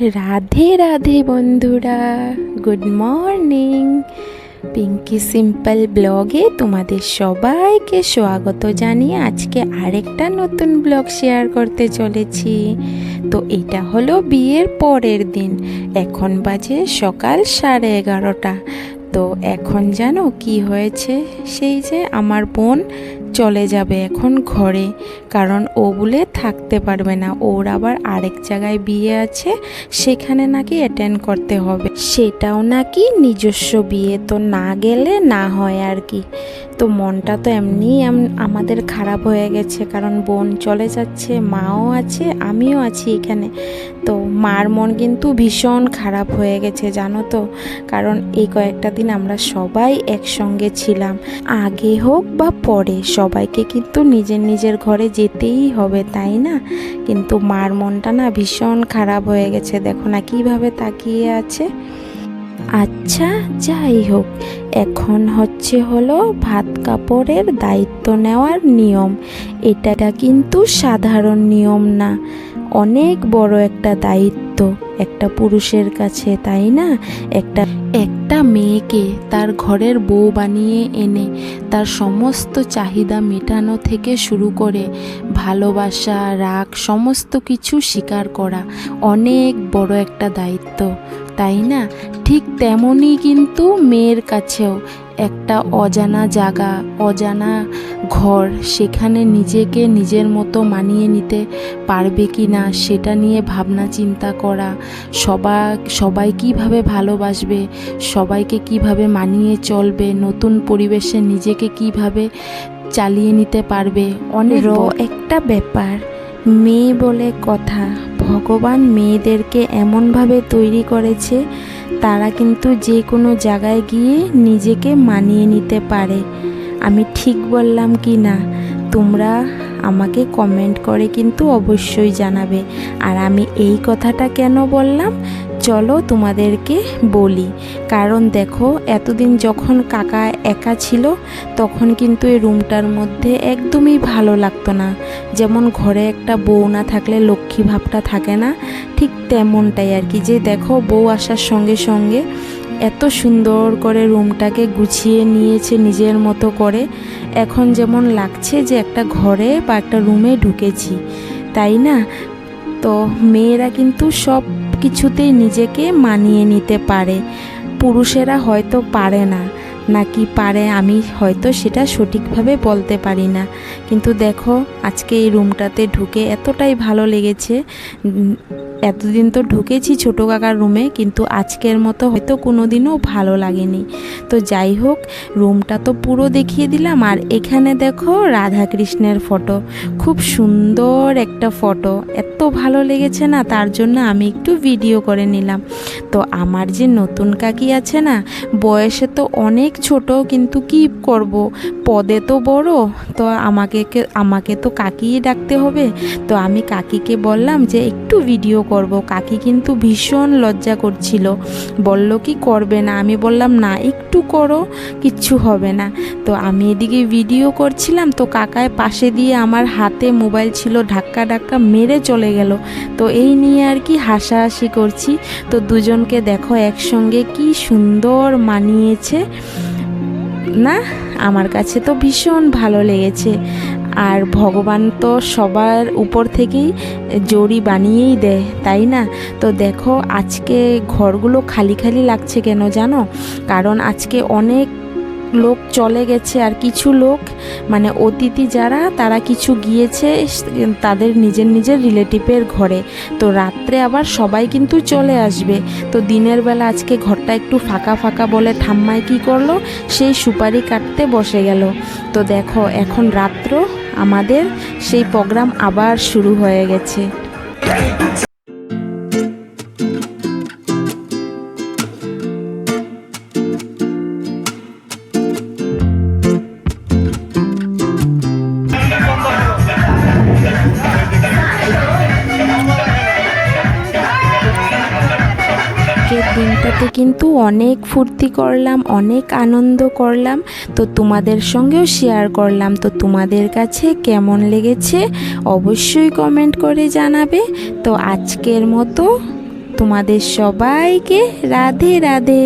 রাধে রাধে বন্ধুরা good morning Pinki simple ব্লগে তোমাদের সবাইকে স্বাগত জানিয়ে আজকে আরেকটা নতুন ব্লগ শেয়ার করতে চলেছি। তো এটা হলো বিয়ের পরের দিন। এখন বাজে সকাল সাড়ে এগারোটা। তো এখন জানো কি হয়েছে? সেই যে আমার বোন চলে যাবে এখন ঘরে, কারণ ও বলে থাকতে পারবে না। ওর আবার আরেক জায়গায় বিয়ে আছে, সেখানে নাকি অ্যাটেন্ড করতে হবে। সেটাও নাকি নিজস্ব বিয়ে, তো না গেলে না হয় আর কি। তো মনটা তো এমনিই আমাদের খারাপ হয়ে গেছে, কারণ বোন চলে যাচ্ছে, মাও আছে, আমিও আছি এখানে। তো মার মন কিন্তু ভীষণ খারাপ হয়ে গেছে, জানো তো? কারণ এই কয়েকটা দিন আমরা সবাই একসঙ্গে ছিলাম। আগে হোক বা পরে, সবাইকে কিন্তু নিজের নিজের ঘরে যেতেই হবে, তাই না? কিন্তু মার মনটা না ভীষণ খারাপ হয়ে গেছে, দেখো না কীভাবে তাকিয়ে আছে। আচ্ছা যাই হোক। এখন হচ্ছে হলো ভাত কাপড়ের দায়িত্ব নেওয়ার নিয়ম। এটা কিন্তু সাধারণ নিয়ম না। অনেক বড় একটা দায়িত্ব। একটা পুরুষের কাছে, তাই না? একটা একটা মেয়েকে তার ঘরের বউ বানিয়ে এনে তার সমস্ত চাহিদা মেটানো থেকে শুরু করে ভালোবাসা, রাগ, সমস্ত কিছু স্বীকার করা অনেক বড় একটা দায়িত্ব। তাই না? ঠিক তেমনই কিন্তু মেয়ের কাছেও একটা অজানা জায়গা অজানা ঘর সেখানে নিজেকে নিজের মতো মানিয়ে নিতে পারবে কি না সেটা নিয়ে ভাবনা চিন্তা করা। সবা সবাই কীভাবে ভালোবাসবে সবাইকে কীভাবে মানিয়ে চলবে নতুন পরিবেশে নিজেকে কীভাবে চালিয়ে নিতে পারবে অনেক একটা ব্যাপার মেয়ে বলে কথা। ভগবান মেয়েদেরকে এমনভাবে তৈরি করেছে, তারা কিন্তু যে কোনো জায়গায় গিয়ে নিজেকে মানিয়ে নিতে পারে। আমি ঠিক বললাম কি না? তোমরা আমাকে কমেন্ট করে কিন্তু অবশ্যই জানাবে। আর আমি এই কথাটা কেন বললাম? চলো তোমাদেরকে বলি। কারণ দেখো, এতদিন যখন কাকা একা ছিল, তখন কিন্তু এই রুমটার মধ্যে একদমই ভালো লাগতো না। যেমন ঘরে একটা বউ না থাকলে লক্ষ্মী ভাবটা থাকে না, ঠিক তেমনটাই আর কি। যে দেখো, বউ আসার সঙ্গে সঙ্গে এত সুন্দর করে রুমটাকে গুছিয়ে নিয়েছে নিজের মতো করে। এখন যেমন লাগছে যে একটা ঘরে বা একটা রুমে ঢুকেছি, তাই না? তো মেয়েরা কিন্তু সব কিছুতেই নিজেকে মানিয়ে নিতে পারে। পুরুষেরা হয়তো পারে না। নাকি পারে আমি হয়তো সেটা সঠিকভাবে বলতে পারি না। কিন্তু দেখো, আজকে এই রুমটাতে ঢুকে এতটাই ভালো লেগেছে এতদিন তো ঢুকেছি ছোটো কাকার রুমে, কিন্তু আজকের মতো হয়তো কোনো দিনও ভালো লাগেনি। তো যাই হোক, রুমটা তো পুরো দেখিয়ে দিলাম, আর এখানে দেখো রাধাকৃষ্ণের ফটো। খুব সুন্দর একটা ফটো। এত ভালো লেগেছে না, তার জন্য আমি একটু ভিডিও করে নিলাম। তো আমার যে নতুন কাকি আছে না, বয়সে তো অনেক ছোট কিন্তু কি করব। পদে তো বড়, তো আমাকে আমাকে তো কাকিই ডাকতে হবে। তো আমি কাকিকে বললাম যে একটু ভিডিও করব। কাকি কিন্তু ভীষণ লজ্জা করছিল। বলল, কি করবে না? আমি বললাম, না, একটু করো, কিচ্ছু হবে না। তো আমি এদিকে ভিডিও করছিলাম, তো কাকায় পাশে দিয়ে আমার হাতে মোবাইল ছিল, ধাক্কা ধাক্কা মেরে চলে গেল। তো এই নিয়ে আর কি হাসাহাসি করছি। তো দুজনকে দেখো একসঙ্গে কি সুন্দর মানিয়েছে। না, আমার কাছে তো ভীষণ ভালো লেগেছে। আর ভগবান তো সবার উপর থেকেই জড়ি বানিয়েই দেয়, তাই না? তো দেখো আজকে ঘরগুলো খালি খালি লাগছে কেন জানো? কারণ আজকে অনেক লোক চলে গেছে আর কিছু লোক মানে অতিথি যারা, তারা কিছু গিয়েছে তাদের নিজের নিজের রিলেটিভের ঘরে। তো রাত্রে আবার সবাই কিন্তু চলে আসবে। তো দিনের বেলা আজকে ঘরটা একটু ফাঁকা ফাঁকা বলে ঠাম্মায় কি করল? সেই সুপারি কাটতে বসে গেল। তো দেখো, এখন রাত্র, আমাদের সেই প্রোগ্রাম আবার শুরু হয়ে গেছে। দিনটাতে কিন্তু অনেক ফুর্তি করলাম, অনেক আনন্দ করলাম। তো তোমাদের সঙ্গেও শেয়ার করলাম। তো তোমাদের কাছে কেমন লেগেছে অবশ্যই কমেন্ট করে জানাবে। তো আজকের মতো তোমাদের সবাইকে রাধে রাধে।